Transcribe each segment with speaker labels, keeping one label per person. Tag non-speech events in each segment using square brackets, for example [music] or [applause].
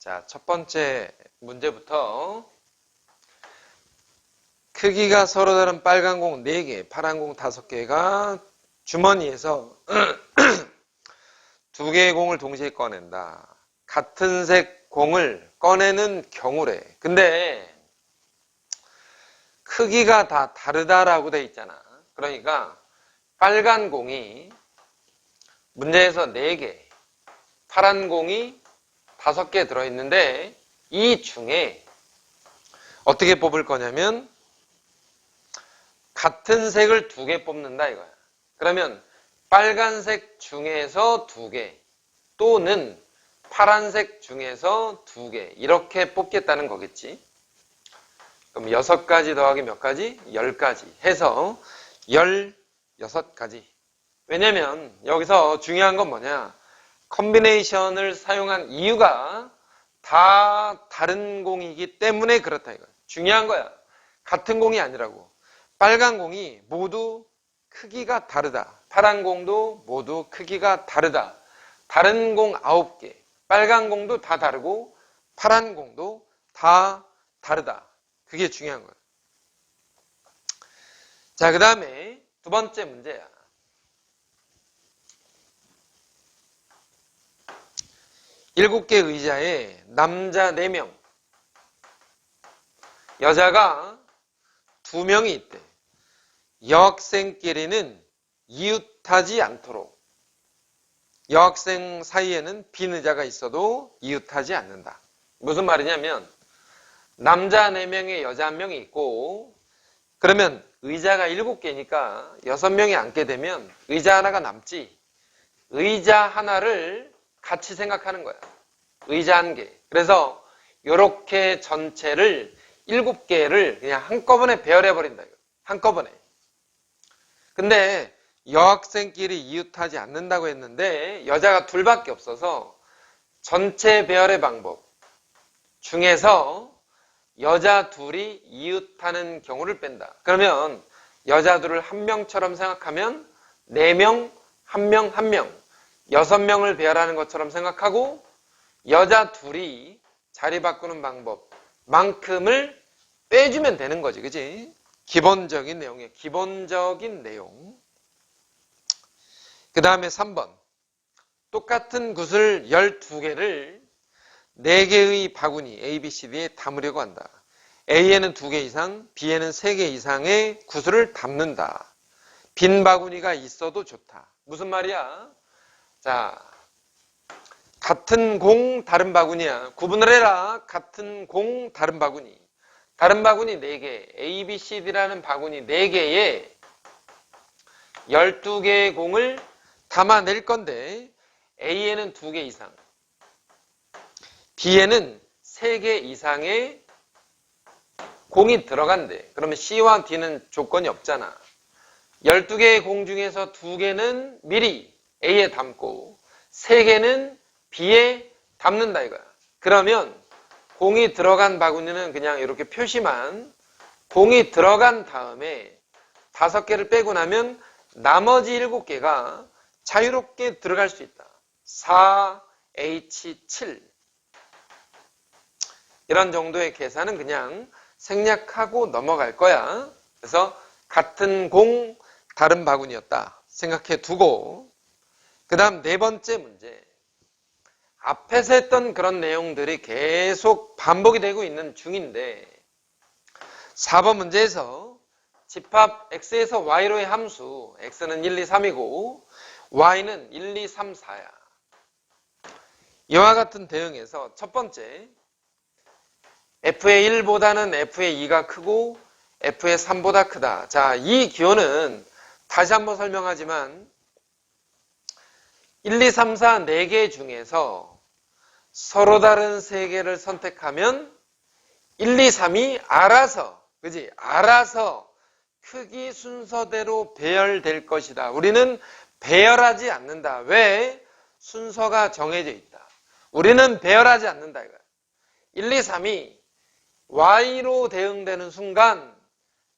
Speaker 1: 자, 첫 번째 문제부터 크기가 서로 다른 빨간 공 4개, 파란 공 5개가 주머니에서 [clears throat] 두 개의 공을 동시에 꺼낸다. 같은 색 공을 꺼내는 경우래. 근데 크기가 다 다르다라고 돼 있잖아. 그러니까 빨간 공이 문제에서 4개, 파란 공이 5개 들어있는데 이 중에 어떻게 뽑을 거냐면 같은 색을 두 개 뽑는다 이거야. 그러면 빨간색 중에서 두 개 또는 파란색 중에서 두 개 이렇게 뽑겠다는 거겠지. 그럼 여섯 가지 더하기 몇 가지? 열 가지 해서 열 여섯 가지. 왜냐면 여기서 중요한 건 뭐냐? 컨비네이션을 사용한 이유가 다 다른 공이기 때문에 그렇다 이거야. 중요한 거야. 같은 공이 아니라고. 빨간 공이 모두 크기가 다르다. 파란 공도 모두 크기가 다르다. 다른 공 9개. 빨간 공도 다 다르고 파란 공도 다 다르다. 그게 중요한 거야. 자, 그 다음에 두 번째 문제야. 일곱 개 의자에 남자 네 명, 여자가 두 명이 있대. 여학생끼리는 이웃하지 않도록. 여학생 사이에는 빈 의자가 있어도 이웃하지 않는다. 무슨 말이냐면, 남자 4명에 여자 1명이 있고, 그러면 의자가 7개니까 6명이 앉게 되면 의자 하나가 남지. 의자 하나를 같이 생각하는 거야. 의자 한 개. 그래서 이렇게 전체를 7개를 그냥 한꺼번에 배열해 버린다. 한꺼번에. 근데 여학생끼리 이웃하지 않는다고 했는데 여자가 둘밖에 없어서 전체 배열의 방법 중에서 여자 둘이 이웃하는 경우를 뺀다. 그러면 여자 둘을 한 명처럼 생각하면 네 명, 한 명, 한 명, 여섯 명을 배열하는 것처럼 생각하고 여자 둘이 자리 바꾸는 방법만큼을 빼주면 되는 거지, 그지? 기본적인 내용이에요. 기본적인 내용. 그 다음에 3번. 똑같은 굿을 12개를 4개의 바구니 A, B, C, D에 담으려고 한다. A에는 2개 이상, B에는 3개 이상의 구슬을 담는다. 빈 바구니가 있어도 좋다. 무슨 말이야? 자, 같은 공, 다른 바구니야. 구분을 해라. 같은 공, 다른 바구니. 다른 바구니 4개, A, B, C, D라는 바구니 4개에 12개의 공을 담아낼 건데 A에는 2개 이상, B에는 3개 이상의 공이 들어간대. 그러면 C와 D는 조건이 없잖아. 12개의 공 중에서 2개는 미리 A에 담고 3개는 B에 담는다 이거야. 그러면 공이 들어간 바구니는 그냥 이렇게 표시만 공이 들어간 다음에 다섯 개를 빼고 나면 나머지 일곱 개가 자유롭게 들어갈 수 있다. 4H7 이런 정도의 계산은 그냥 생략하고 넘어갈 거야. 그래서 같은 공 다른 바구니였다 생각해 두고 그 다음 네 번째 문제 앞에서 했던 그런 내용들이 계속 반복이 되고 있는 중인데 4번 문제에서 집합 x에서 y로의 함수 x는 1, 2, 3이고 y는 1, 2, 3, 4야. 이와 같은 대응에서 첫 번째 f의 1보다는 f의 2가 크고 f의 3보다 크다. 자, 이 기호는 다시 한번 설명하지만 1, 2, 3, 4, 4개 중에서 서로 다른 3개를 선택하면 1, 2, 3이 알아서, 그지? 알아서 크기 순서대로 배열될 것이다. 우리는 배열하지 않는다. 왜? 순서가 정해져 있다. 우리는 배열하지 않는다. 이거야. 1, 2, 3이 Y로 대응되는 순간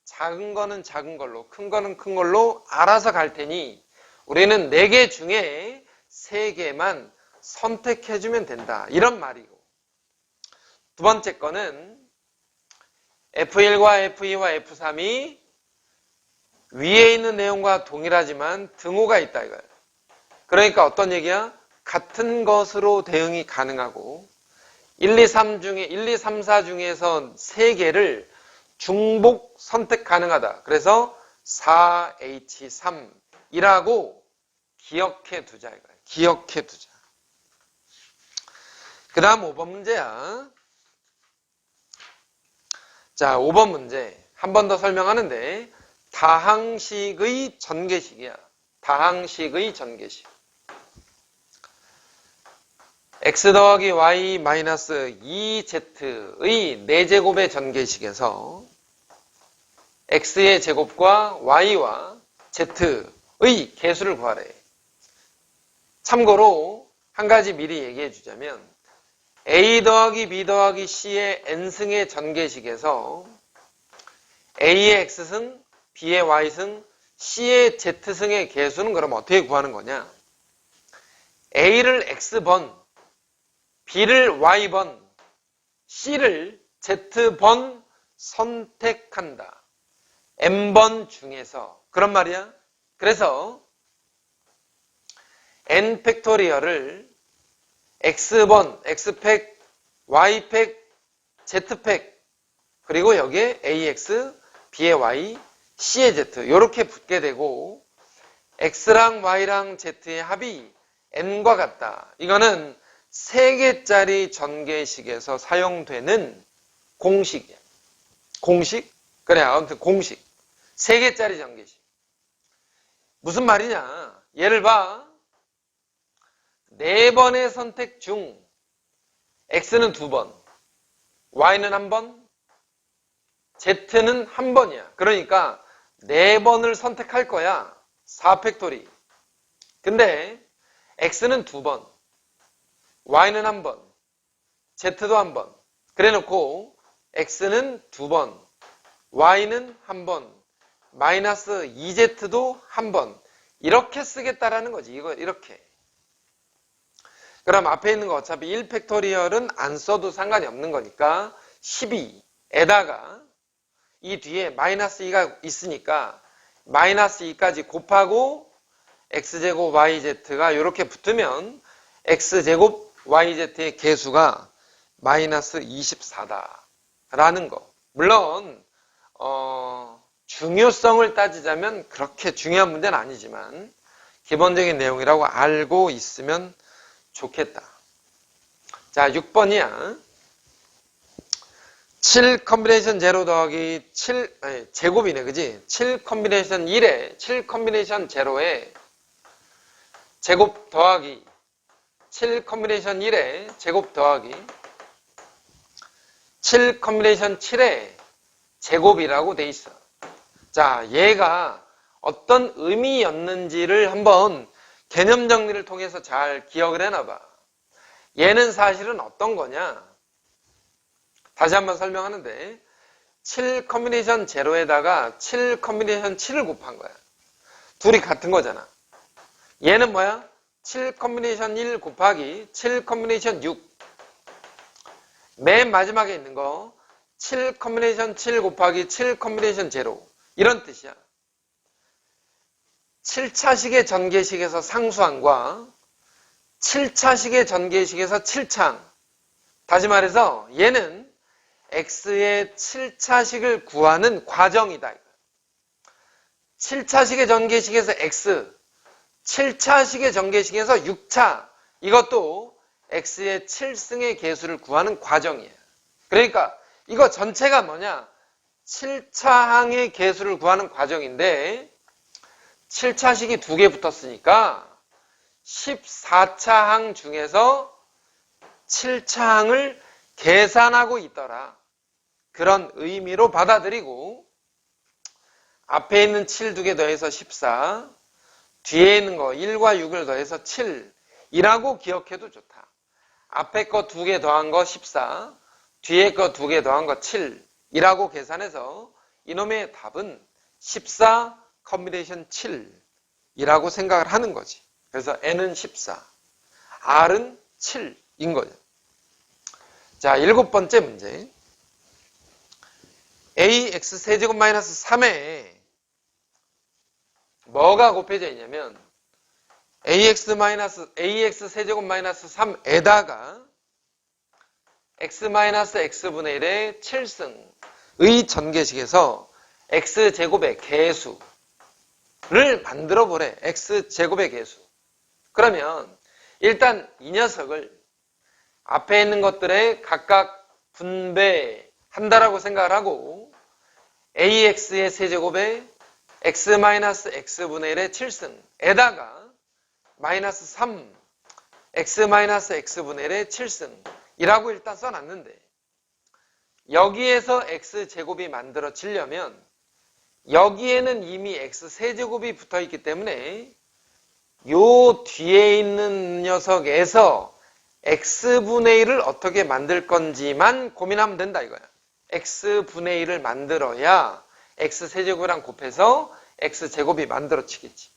Speaker 1: 작은 거는 작은 걸로, 큰 거는 큰 걸로 알아서 갈 테니 우리는 4개 중에 3개만 선택해주면 된다. 이런 말이고. 두 번째 거는 F1과 F2와 F3이 위에 있는 내용과 동일하지만 등호가 있다 이거예요. 그러니까 어떤 얘기야? 같은 것으로 대응이 가능하고 1, 2, 3 중에 1, 2, 3, 4 중에서 세 개를 중복 선택 가능하다. 그래서 4H3이라고 기억해 두자 이거예요. 기억해 두자. 그 다음 5번 문제야. 자, 5번 문제. 한 번 더 설명하는데, 다항식의 전개식이야. 다항식의 전개식. x 더하기 y 마이너스 2z의 4제곱의 전개식에서 x의 제곱과 y와 z의 개수를 구하래. 참고로 한 가지 미리 얘기해 주자면 a 더하기 b 더하기 c의 n승의 전개식에서 a의 x승, b의 y승, c의 z승의 개수는 그럼 어떻게 구하는 거냐? a를 x번, b를 y번, c를 z번 선택한다. n번 중에서 그런 말이야. 그래서 n 팩토리얼을 x번, x팩, y팩, z팩 그리고 여기에 ax, b의 y, c의 z 이렇게 붙게 되고 x랑 y랑 z의 합이 n과 같다. 이거는 3개짜리 전개식에서 사용되는 공식이야. 공식? 그래, 아무튼 공식. 3개짜리 전개식. 무슨 말이냐? 예를 봐. 네 번의 선택 중 x는 두 번, y는 한 번, z는 한 번이야. 그러니까 네 번을 선택할 거야. 4팩토리. 근데 x는 두 번, y는 한 번, z도 한 번. 그래 놓고 x는 두 번, y는 한 번, 마이너스 2z도 한 번. 이렇게 쓰겠다라는 거지. 이거 이렇게. 그럼 앞에 있는 거 어차피 1팩토리얼은 안 써도 상관이 없는 거니까 12에다가 이 뒤에 마이너스 2가 있으니까 마이너스 2까지 곱하고 x제곱 yz가 이렇게 붙으면 x제곱 yz의 개수가 마이너스 24다 라는 거. 물론 어, 중요성을 따지자면 그렇게 중요한 문제는 아니지만 기본적인 내용이라고 알고 있으면 좋겠다. 자, 6번이야. 7 컨비네이션 0 더하기 7, 아니, 제곱이네, 그지? 7 컨비네이션 1에 7 컨비네이션 0에 제곱 더하기 7 컨비네이션 1에 제곱 더하기 7 컨비네이션 7에 제곱이라고 돼 있어. 자, 얘가 어떤 의미였는지를 한번 개념 정리를 통해서 잘 기억을 해놔봐. 얘는 사실은 어떤 거냐? 다시 한번 설명하는데 7 컨비네이션 0에다가 7 컨비네이션 7을 곱한 거야. 둘이 같은 거잖아. 얘는 뭐야? 7 컨비네이션 1 곱하기 7 컨비네이션 6. 맨 마지막에 있는 거, 7 컨비네이션 7 곱하기 7 컨비네이션 0. 이런 뜻이야. 7차식의 전개식에서 상수항과 7차식의 전개식에서 7창. 다시 말해서 얘는 x의 7차식을 구하는 과정이다. 7차식의 전개식에서 x, 7차식의 전개식에서 6차. 이것도 x의 7승의 개수를 구하는 과정이에요. 그러니까 이거 전체가 뭐냐? 7차항의 개수를 구하는 과정인데 7차식이 두 개 붙었으니까 14차항 중에서 7차항을 계산하고 있더라. 그런 의미로 받아들이고 앞에 있는 7 두 개 더해서 14 뒤에 있는 거 1과 6을 더해서 7이라고 기억해도 좋다. 앞에 거 두 개 더한 거 14, 뒤에 거 두 개 더한 거 7이라고 계산해서 이놈의 답은 14 컨비네이션 7이라고 생각을 하는 거지. 그래서 n은 14, r은 7인 거죠. 자, 일곱 번째 문제. ax 세제곱 마이너스 3에 뭐가 곱해져 있냐면 ax 마이너스 ax 세제곱 마이너스 3에다가 x 마이너스 x분의 1의 7승의 전개식에서 x 제곱의 개수 를 만들어 보래. x 제곱의 개수. 그러면 일단 이 녀석을 앞에 있는 것들에 각각 분배한다라고 생각을 하고 ax의 세제곱에 x-x분의 1의 7승에다가 마이너스 3 x-x분의 1의 7승이라고 일단 써놨는데 여기에서 x제곱이 만들어지려면 여기에는 이미 x세제곱이 붙어있기 때문에 요 뒤에 있는 녀석에서 x분의 1을 어떻게 만들 건지만 고민하면 된다 이거야. x분의 1을 만들어야 x세제곱이랑 곱해서 x제곱이 만들어지겠지.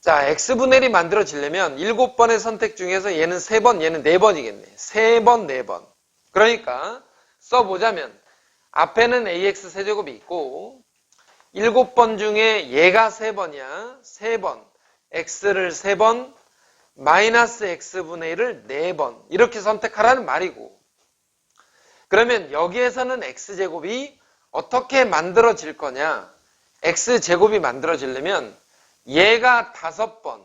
Speaker 1: 자, x분의 1이 만들어지려면 7번의 선택 중에서 얘는 3번, 얘는 4번이겠네. 3번, 4번. 그러니까 써보자면 앞에는 ax 세제곱이 있고 7번 중에 얘가 3번이야. 3번. x를 3번, 마이너스 x분의 1을 4번 이렇게 선택하라는 말이고 그러면 여기에서는 x제곱이 어떻게 만들어질 거냐 x제곱이 만들어지려면 얘가 5번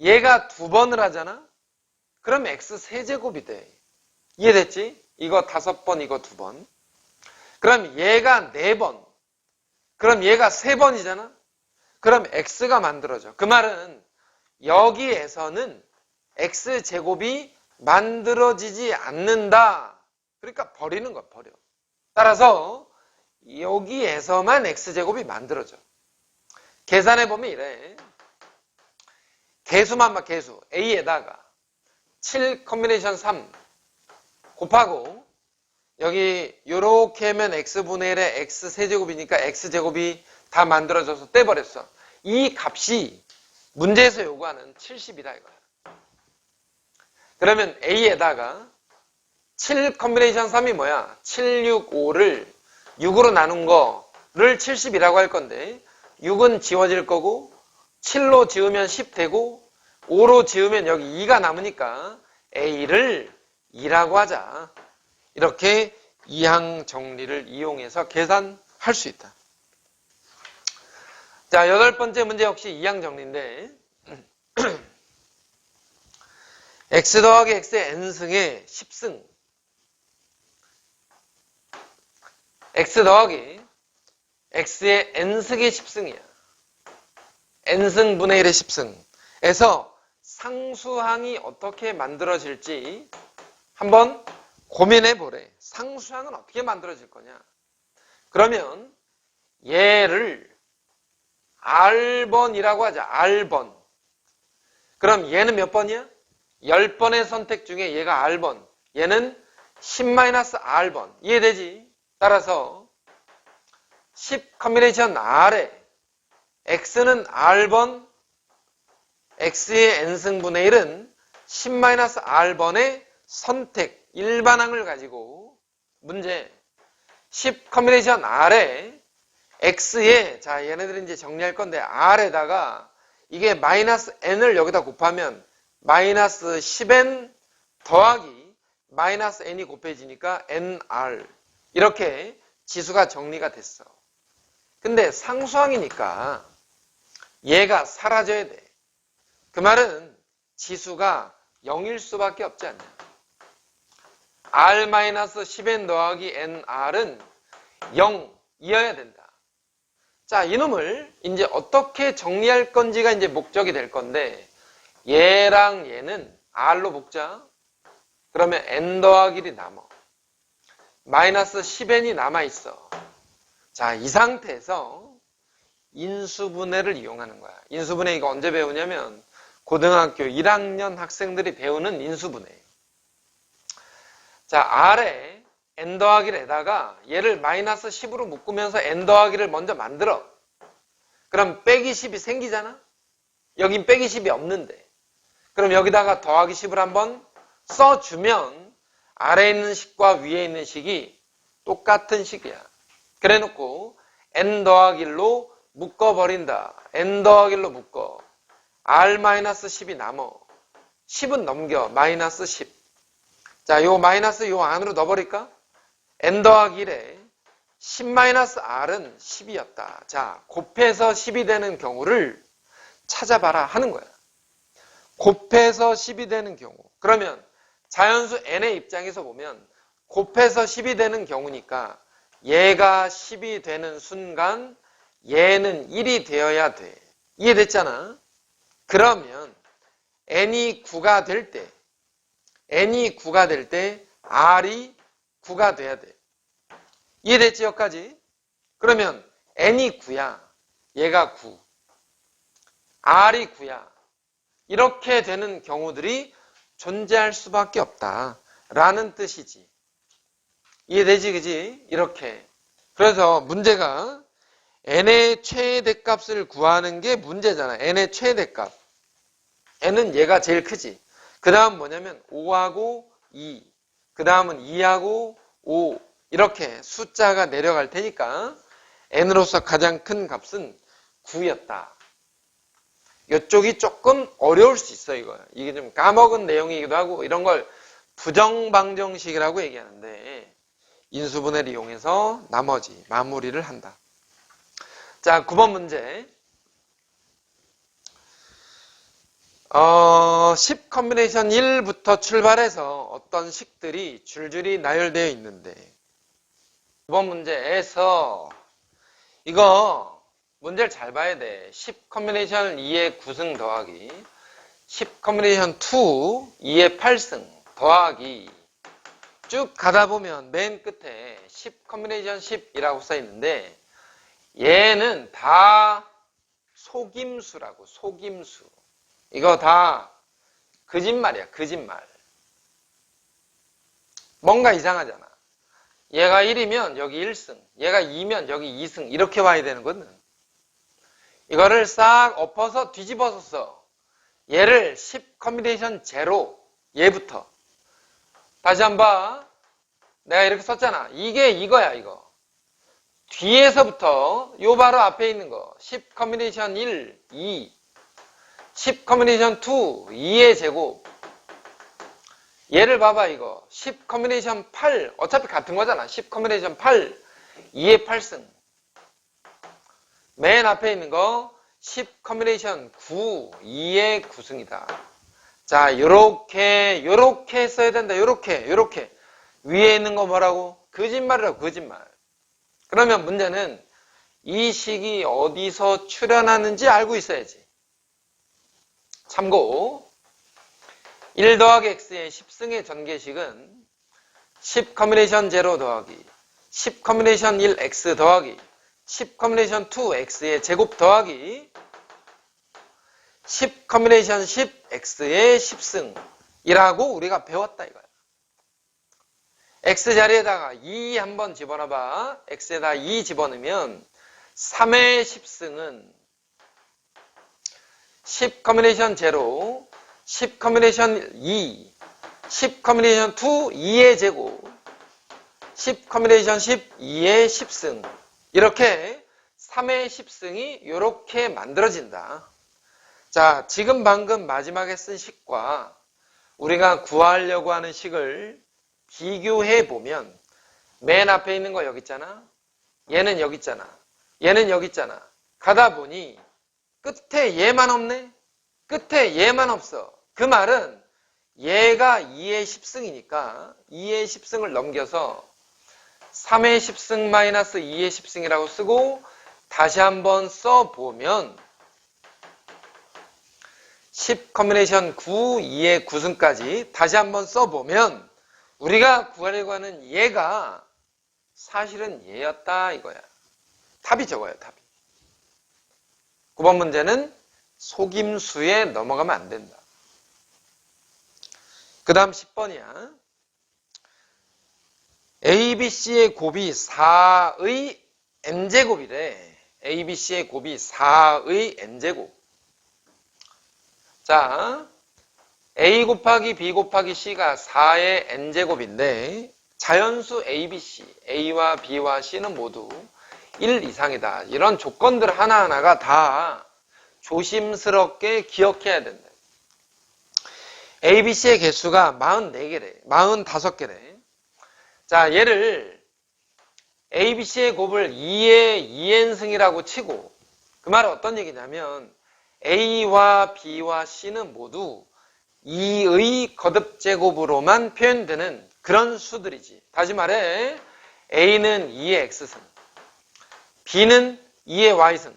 Speaker 1: 얘가 2번을 하잖아 그럼 x 세제곱이 돼 이해됐지? 이거 5번 이거 2번 그럼 얘가 4번 그럼 얘가 3번이잖아 그럼 x가 만들어져 그 말은 여기에서는 x제곱이 만들어지지 않는다. 그러니까 버리는 거야, 버려. 따라서 여기에서만 x제곱이 만들어져. 계산해 보면 이래. 개수만 막 개수. a에다가 7 컨비네이션 3 곱하고 여기 요렇게 하면 x분의 1의 x세제곱이니까 x제곱이 다 만들어져서 떼버렸어. 이 값이 문제에서 요구하는 70이다 이거야. 그러면 A에다가 7 컨비네이션 3이 뭐야? 7, 6, 5를 6으로 나눈 거를 70이라고 할 건데 6은 지워질 거고 7로 지으면 10 되고 5로 지으면 여기 2가 남으니까 A를 2라고 하자. 이렇게 이항 정리를 이용해서 계산할 수 있다. 자, 여덟 번째 문제 역시 이항 정리인데 [clears throat] x 더하기 x의 n승의 10승 x 더하기 x의 n승의 10승이야. n승 분의 1의 10승에서 상수항이 어떻게 만들어질지 한번 고민해 보래. 상수항은 어떻게 만들어질 거냐? 그러면 얘를 R번이라고 하자. R번. 그럼 얘는 몇 번이야? 10번의 선택 중에 얘가 R번. 얘는 10-R번. 이해되지? 따라서 10 컨비네이션 R에 X는 R번, X의 N승분의 1은 10-R번의 선택, 일반항을 가지고 문제 10 컨비네이션 R에 x에 자 얘네들은 이제 정리할 건데 r에다가 이게 마이너스 n을 여기다 곱하면 마이너스 10n 더하기 마이너스 n이 곱해지니까 nr 이렇게 지수가 정리가 됐어. 근데 상수항이니까 얘가 사라져야 돼. 그 말은 지수가 0일 수밖에 없지 않냐. R-10n 더하기 nr은 0이어야 된다. 자, 이놈을 이제 어떻게 정리할 건지가 이제 목적이 될 건데, 얘랑 얘는 R로 묶자. 그러면 N 더하기 1이 남아. 마이너스 10N이 남아있어. 자, 이 상태에서 인수분해를 이용하는 거야. 인수분해 이거 언제 배우냐면, 고등학교 1학년 학생들이 배우는 인수분해예요. 자, R에 n 더하기를 에다가 얘를 마이너스 10으로 묶으면서 n 더하기를 먼저 만들어. 그럼 빼기 10이 생기잖아? 여긴 빼기 10이 없는데. 그럼 여기다가 더하기 10을 한번 써주면 아래에 있는 식과 위에 있는 식이 똑같은 식이야. 그래 놓고 n 더하기 1로 묶어버린다. n 더하기 1로 묶어. r-10이 남어. 10은 넘겨. 마이너스 10. 자, 요 마이너스 요 안으로 넣어버릴까? n 더하기 1에 10-r은 10이었다. 자, 곱해서 10이 되는 경우를 찾아봐라 하는 거야. 곱해서 10이 되는 경우. 그러면 자연수 n의 입장에서 보면 곱해서 10이 되는 경우니까 얘가 10이 되는 순간 얘는 1이 되어야 돼. 이해됐잖아? 그러면 n이 9가 될 때, n이 9가 될 때 r이 9가 돼야 돼. 이해됐지 여기까지? 그러면 n이 9야. 얘가 9. r이 9야. 이렇게 되는 경우들이 존재할 수밖에 없다. 라는 뜻이지. 이해되지, 그지? 이렇게. 그래서 문제가 n의 최대값을 구하는 게 문제잖아. n의 최대값. n은 얘가 제일 크지. 그 다음 뭐냐면 5하고 2. 그 다음은 2하고 5. 이렇게 숫자가 내려갈 테니까 n으로서 가장 큰 값은 9였다. 이쪽이 조금 어려울 수 있어 이거. 이게 좀 까먹은 내용이기도 하고 이런 걸 부정방정식이라고 얘기하는데 인수분해를 이용해서 나머지 마무리를 한다. 자, 9번 문제. 어, 10 컨비네이션 1부터 출발해서 어떤 식들이 줄줄이 나열되어 있는데 9번 문제에서 이거 문제를 잘 봐야 돼. 10 컨비네이션 2의 9승 더하기 10 컨비네이션 2 2의 8승 더하기 쭉 가다 보면 맨 끝에 10 컨비네이션 10이라고 써 있는데 얘는 다 속임수라고 속임수. 이거 다 거짓말이야 거짓말. 뭔가 이상하잖아. 얘가 1이면 여기 1승, 얘가 2면 여기 2승 이렇게 와야 되는 거든. 이거를 싹 엎어서 뒤집어서 써. 얘를 10 컨비네이션 제로 얘부터 다시 한번 내가 이렇게 썼잖아. 이게 이거야 이거. 뒤에서부터 요 바로 앞에 있는 거 10 컨비네이션 1, 2 10 컨비네이션 2, 2의 제곱. 얘를 봐봐 이거. 10 컨비네이션 8 어차피 같은 거잖아. 10 컨비네이션 8 2의 8승 맨 앞에 있는 거 10 컨비네이션 9 2의 9승이다. 자 요렇게 요렇게 써야 된다. 요렇게 요렇게. 위에 있는 거 뭐라고? 거짓말이라고 거짓말. 그러면 문제는 이 식이 어디서 출현하는지 알고 있어야지 참고 1 더하기 x의 10승의 전개식은 10 컨비네이션 0 더하기 10 컨비네이션 1x 더하기 10 컨비네이션 2x의 제곱 더하기 10 컨비네이션 10x의 10승이라고 우리가 배웠다 이거야. x 자리에다가 2 한번 집어넣어봐. x에다 2 집어넣으면 3의 10승은 10 컨비네이션 0, 10 컨비네이션 2, 10 컨비네이션 2, 2의 제곱, 10 컨비네이션 10, 2의 10승. 이렇게 3의 10승이 이렇게 만들어진다. 자, 지금 방금 마지막에 쓴 식과 우리가 구하려고 하는 식을 비교해 보면 맨 앞에 있는 거 여기 있잖아. 얘는 여기 있잖아. 얘는 여기 있잖아. 가다 보니 끝에 얘만 없네? 끝에 얘만 없어. 그 말은 얘가 2의 10승이니까 2의 10승을 넘겨서 3의 10승 마이너스 2의 10승이라고 쓰고 다시 한번 써보면 10 컨비네이션 9, 2의 9승까지 다시 한번 써보면 우리가 구하려고 하는 얘가 사실은 얘였다 이거야. 답이 적어요, 답이. 9번 문제는 속임수에 넘어가면 안 된다. 그 다음 10번이야. ABC의 곱이 4의 n제곱이래. ABC의 곱이 4의 n제곱. 자, a 곱하기 b 곱하기 c가 4의 n제곱인데 자연수 a, b, c, a와 b와 c는 모두 1 이상이다. 이런 조건들 하나하나가 다 조심스럽게 기억해야 된다. a, b, c의 개수가 44개래. 45개래. 자, 얘를 a, b, c의 곱을 2의 2n승이라고 치고 그 말은 어떤 얘기냐면 a와 b와 c는 모두 2의 거듭 제곱으로만 표현되는 그런 수들이지. 다시 말해 a는 2의 x승, b는 2의 y승,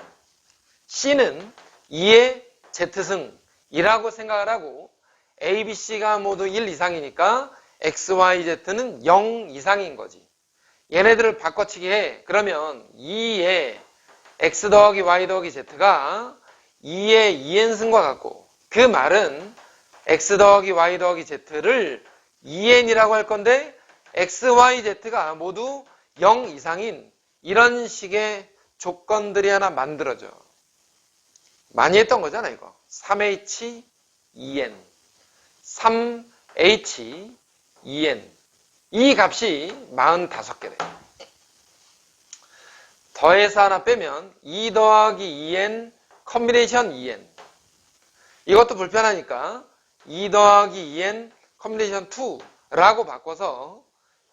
Speaker 1: c는 2의 z승이라고 생각을 하고 a, b, c가 모두 1 이상이니까 x, y, z는 0 이상인 거지. 얘네들을 바꿔치기 해. 그러면 2의 x 더하기 y 더하기 z가 2의 2n승과 같고 그 말은 x 더하기 y 더하기 z를 2n이라고 할 건데 x, y, z가 모두 0 이상인 이런 식의 조건들이 하나 만들어져. 많이 했던 거잖아 이거. 3h, 2n, 3h, 2n 이 값이 45개래. 더해서 하나 빼면 2 더하기 2n 컴비네이션 2n 이것도 불편하니까 2 더하기 2n 컴비네이션 2라고 바꿔서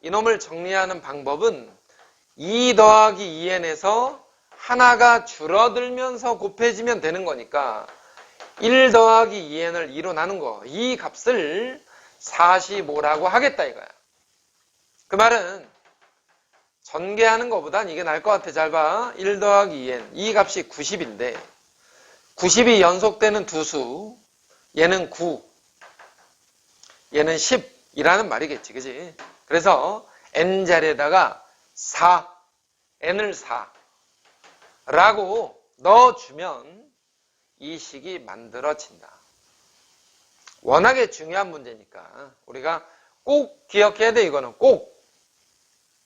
Speaker 1: 이놈을 정리하는 방법은 2 더하기 2n에서 하나가 줄어들면서 곱해지면 되는 거니까 1 더하기 2n을 2로 나눈 거. 이 값을 45라고 하겠다 이거야. 그 말은 전개하는 것보단 이게 나을 것 같아. 잘 봐. 1 더하기 2n. 이 값이 90인데 90이 연속되는 두 수. 얘는 9. 얘는 10이라는 말이겠지. 그지? 그래서 n 자리에다가 4. n을 4. 라고 넣어주면 이 식이 만들어진다. 워낙에 중요한 문제니까 우리가 꼭 기억해야 돼 이거는 꼭